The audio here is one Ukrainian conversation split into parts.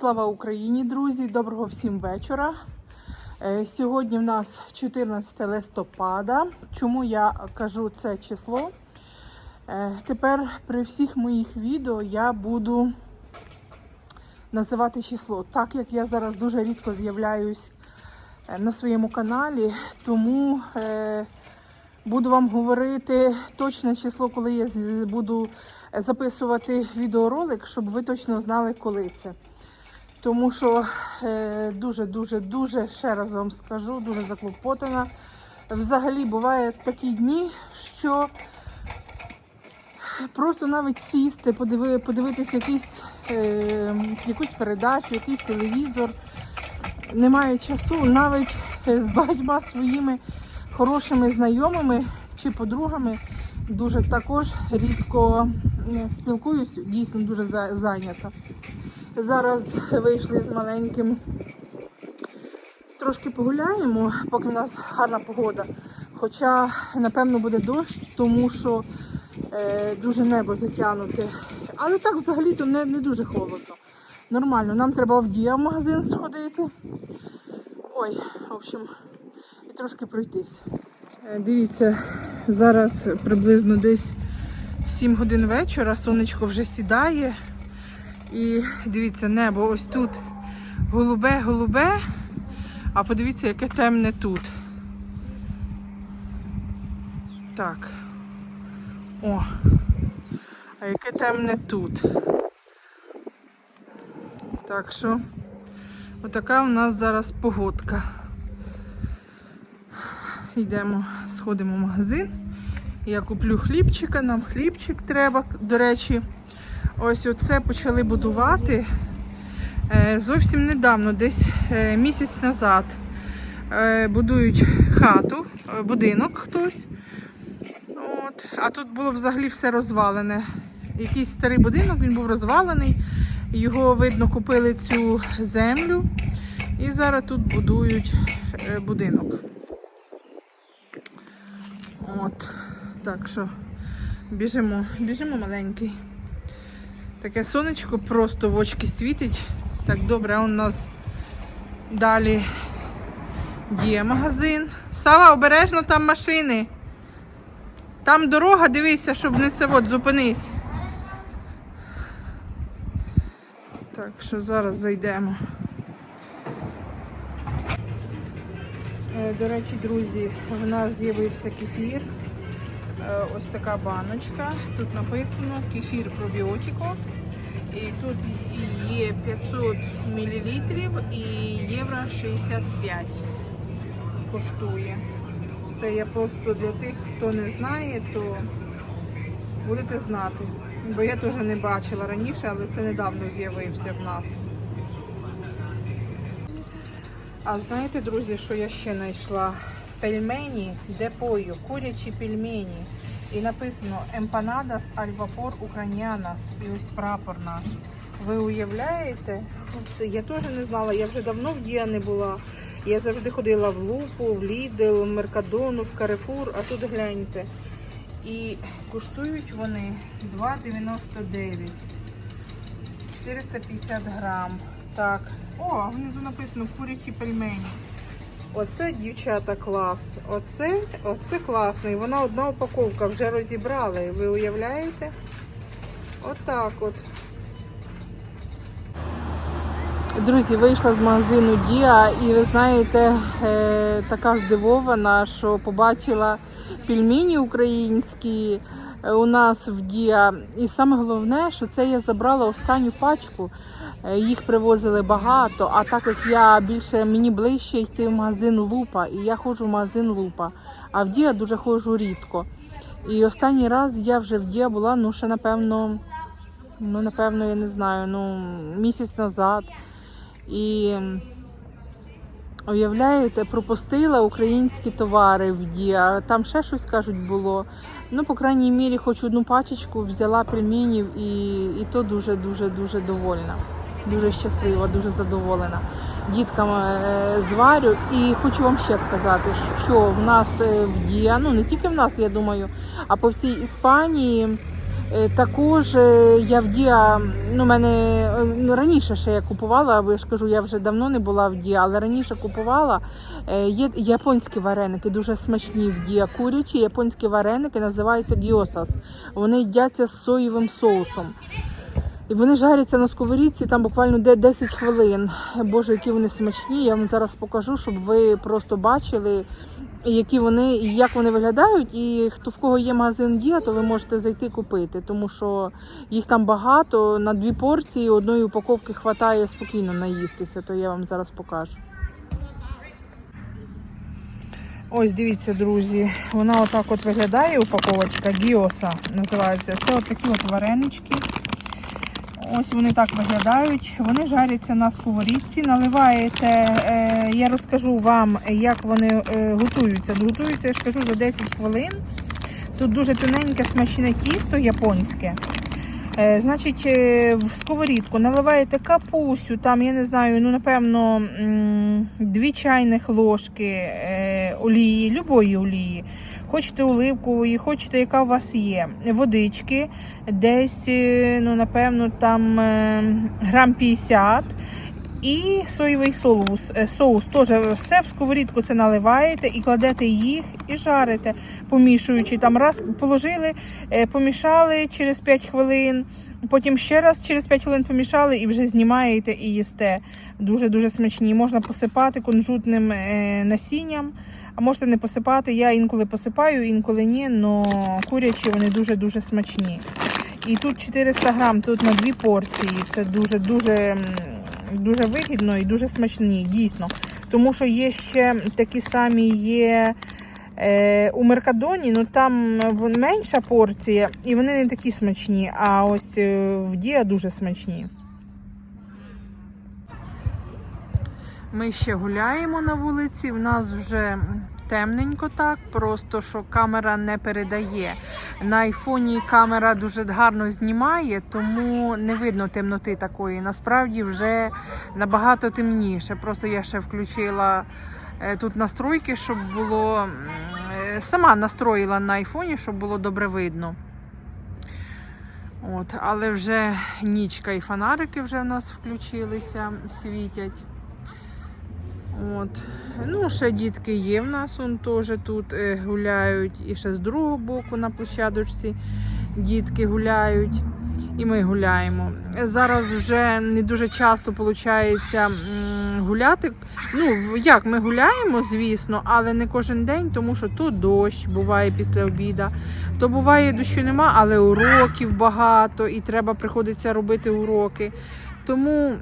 Слава Україні, друзі! Доброго всім вечора. Е, Сьогодні в нас 14 листопада. Чому я кажу це число? Е, Тепер при всіх моїх відео я буду називати число, так як я зараз дуже рідко з'являюсь е, на своєму каналі, тому буду вам говорити точне число, коли я буду записувати відеоролик, щоб ви точно знали, коли це. Тому що е, дуже, дуже, дуже, ще раз вам скажу, дуже заклопотана. Взагалі бувають такі дні, що просто навіть сісти, подиви, подивитися якийсь, е, якусь передачу, якийсь телевізор. Немає часу навіть е, з багатьма своїми хорошими знайомими чи подругами дуже також рідко е, спілкуюсь, дійсно дуже за- зайнята. Зараз вийшли з маленьким. Трошки погуляємо, поки в нас гарна погода. Хоча, напевно, буде дощ, тому що е, дуже небо затягнуте. Але так взагалі-то не, не дуже холодно. Нормально, нам треба в Дія в магазин сходити. Ой, в общем, і трошки пройтись. Е, Дивіться, зараз приблизно десь 7 годин вечора, сонечко вже сідає. І дивіться, небо ось тут голубе, голубе. А подивіться, яке темне тут. Так. О. А яке темне тут. Так що, отака у нас зараз погодка. Йдемо, сходимо в магазин. Я куплю хлібчика, нам хлібчик треба, до речі. Ось оце почали будувати е, зовсім недавно, десь е, місяць назад. Е, Будують хату, будинок хтось. От. А тут було взагалі все розвалене. Якийсь старий будинок, він був розвалений. Його, видно, купили цю землю. І зараз тут будують будинок. От. Так що біжимо, біжимо маленький. Таке сонечко просто в очки світить. Так добре, у нас далі є магазин. Сава, обережно там машини. Там дорога, дивися, щоб не це от, зупинись. Так що зараз зайдемо. Е, До речі, друзі, в нас з'явився кефір. Е, Ось така баночка. Тут написано кефір пробіотико. І тут є 500 мл і євро 65 коштує. Це я просто для тих, хто не знає, то будете знати. Бо я теж не бачила раніше, але це недавно з'явився в нас. А знаєте, друзі, що я ще знайшла? Пельмені депою, курячі пельмені. І написано al vapor Ucranianas. І ось прапор наш. Ви уявляєте? Це я теж не знала, я вже давно в Дія не була. Я завжди ходила в Лупу, в Лідл, в Меркадону, в Карифур, а тут гляньте. І коштують вони 2,99. 450 грам. Так. О, внизу написано курячі пельмені. Оце, дівчата, клас. Оце, оце класно. І вона одна упаковка вже розібрали. Ви уявляєте? Отак от. Друзі, вийшла з магазину Діа і ви знаєте, е, така здивована, що побачила пельмені українські у нас в Діа. І саме головне, що це я забрала останню пачку. Е, Їх привозили багато, а так як я більше мені ближче йти в магазин Лупа, і я ходжу в магазин Лупа, а в Діа дуже ходжу рідко. І останній раз я вже в Діа була, ну ще напевно, ну напевно, я не знаю, ну місяць назад. І уявляєте, пропустила українські товари в Діа. Там ще щось кажуть було. Ну, по крайній мірі, хоч одну пачечку взяла пельменів і, і то дуже дуже довольна. Дуже щаслива, дуже задоволена. Діткам е, зварю. І хочу вам ще сказати, що в нас е, в Діа, ну не тільки в нас, я думаю, а по всій Іспанії Також е, я в дія ну мене е, ну, раніше ще я купувала, бо я ж кажу, я вже давно не була в Дія, але раніше купувала. Е, Є японські вареники, дуже смачні в Дія. Курячі японські вареники називаються гіосас. Вони їдяться з соєвим соусом. І вони жаряться на сковорідці там буквально де- 10 хвилин. Боже, які вони смачні. Я вам зараз покажу, щоб ви просто бачили, які вони і як вони виглядають. І хто в кого є магазин Дія, то ви можете зайти купити, тому що їх там багато. На дві порції одної упаковки хватає спокійно наїстися, то я вам зараз покажу. Ось дивіться, друзі, вона отак от виглядає, упаковочка Гіоса називається. Це от такі от варенички. Ось вони так виглядають. Вони жаряться на сковорідці. Наливаєте, е, я розкажу вам, як вони е, готуються. Готуються, я ж кажу, за 10 хвилин. Тут дуже тоненьке смачне тісто японське. Е, значить, в сковорідку наливаєте капусю, там, я не знаю, ну, напевно, дві чайних ложки олії, любої олії. Хочете оливкової, хочете, яка у вас є. Водички, десь, е, ну, напевно, там е, грам 50. І соєвий соус, е, соус теж все в сковорідку це наливаєте і кладете їх і жарите, помішуючи. Там раз положили, е, помішали через 5 хвилин, потім ще раз через 5 хвилин помішали і вже знімаєте і їсте. Дуже-дуже смачні. Можна посипати кунжутним е, насінням, а можете не посипати. Я інколи посипаю, інколи ні, але курячі вони дуже-дуже смачні. І тут 400 грам, тут на дві порції. Це дуже-дуже дуже вигідно і дуже смачні, дійсно. Тому що є ще такі самі є е, у Меркадоні, ну там менша порція, і вони не такі смачні. А ось е, в Діа дуже смачні. Ми ще гуляємо на вулиці. В нас вже темненько так, просто що камера не передає. На айфоні камера дуже гарно знімає, тому не видно темноти такої. Насправді вже набагато темніше. Просто я ще включила е, тут настройки, щоб було е, сама настроїла на айфоні, щоб було добре видно. От, але вже нічка і фонарики вже в нас включилися, світять. От. Ну, ще дітки є в нас, вон теж тут е, гуляють. І ще з другого боку на площадочці дітки гуляють. І ми гуляємо. Зараз вже не дуже часто виходить гуляти. Ну, як ми гуляємо, звісно, але не кожен день, тому що то дощ буває після обіда, то буває дощу нема, але уроків багато і треба приходиться робити уроки. Тому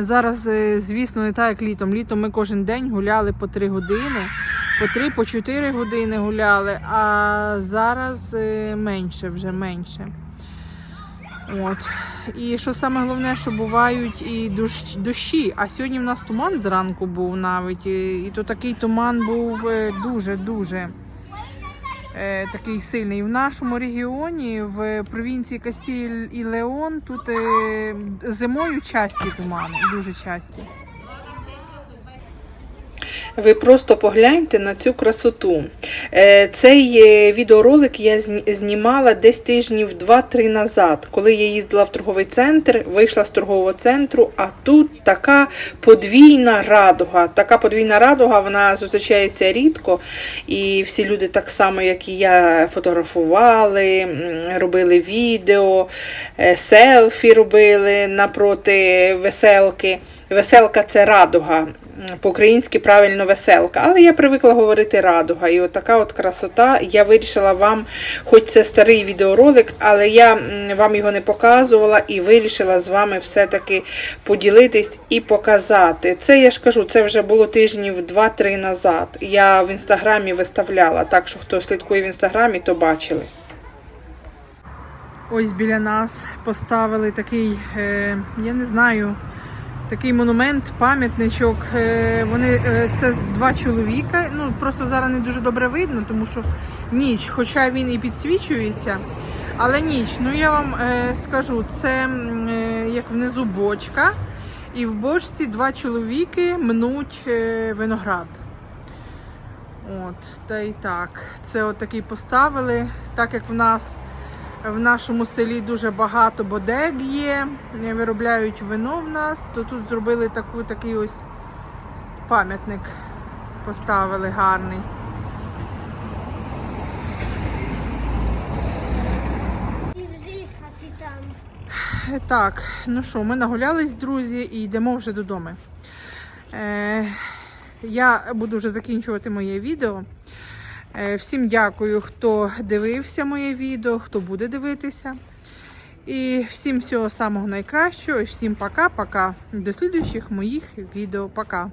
зараз, е, звісно, не так, як літом. Літом ми кожен день гуляли по 3 години, по 3, по 4 години гуляли, а зараз е, менше, вже менше. От. І що саме головне, що бувають і дощ, дощі. А сьогодні в нас туман зранку був навіть. І, то такий туман був е, дуже-дуже е, такий сильний. В нашому регіоні, в провінції Кастіль і Леон, тут е, зимою часті тумани, дуже часті. Ви просто погляньте на цю красоту. Е, Цей е, відеоролик я знімала десь тижнів 2-3 назад, коли я їздила в торговий центр, вийшла з торгового центру, а тут така подвійна радуга. Така подвійна радуга, вона зустрічається рідко. І всі люди, так само, як і я, фотографували, робили відео, е, селфі робили напроти веселки. Веселка це радуга. По-українськи правильно веселка. Але я привикла говорити радуга. І от така от красота. Я вирішила вам, хоч це старий відеоролик, але я вам його не показувала і вирішила з вами все-таки поділитись і показати. Це я ж кажу, це вже було тижнів 2-3 назад. Я в інстаграмі виставляла, так що хто слідкує в інстаграмі, то бачили. Ось біля нас поставили такий, е, я не знаю, такий монумент, пам'ятничок. Е, вони, е, це два чоловіка. Ну, просто зараз не дуже добре видно, тому що ніч, хоча він і підсвічується. Але ніч, ну я вам е, скажу, це як внизу бочка, і в бочці два чоловіки мнуть виноград. От, та й так. Це от такий поставили, так як в нас В нашому селі дуже багато бодег є, е, виробляють вино в нас, то тут зробили таку, такий ось пам'ятник. Поставили гарний. Е, Так, ну що, ми нагулялись, друзі, і йдемо вже додому. Е, я буду вже закінчувати моє відео. Е, всім дякую, хто дивився моє відео, хто буде дивитися. І всім всього самого найкращого. Всім пока-пока. До слідуючих моїх відео. Пока.